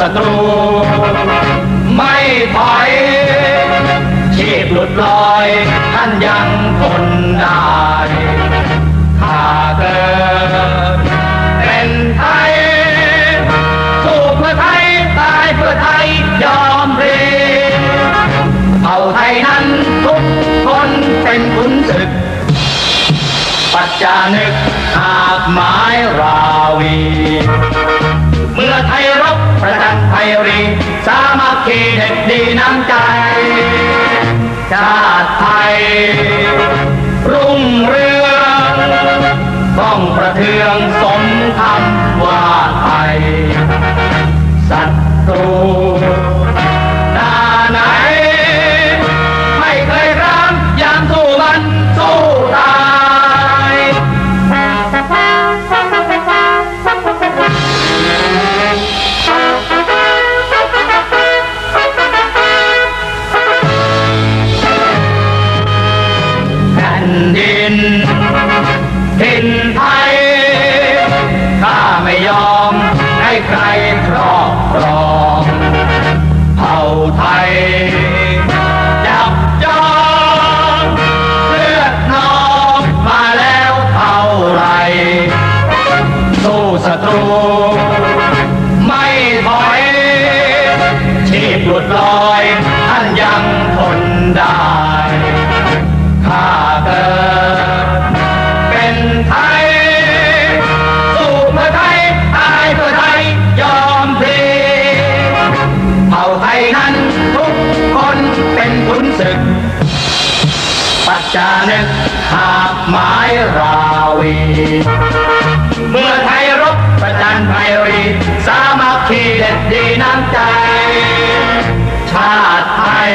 ศัตรู ไม่ถอยชีพหลุดลอย ท่านยังทนได้หากเกิดเป็นไทย สู้เพื่อไทย ตายเพื่อไทย ยอมรีเผ่าไทยนั้นทุกคนเป็นขุนศึก ปัจจานึกหากหมายราวี เมื่อไทย รี สามัคคีเด็ดดีน้ำใจ ชาติไทย รุ่งเรืองต้องประเทืองส รครอบครองเผ่าไทย จับจองเลือดนองมาแล้วเท่าไรสู้ศัตรู ไม่ถอยชีพหลุดลอย ท่านยังทนได้ จจานึกหากหมายราวี เมื่อไทยรบประจันไพรี สามัคคีเด็ดดีน้ำใจ ชาติไทย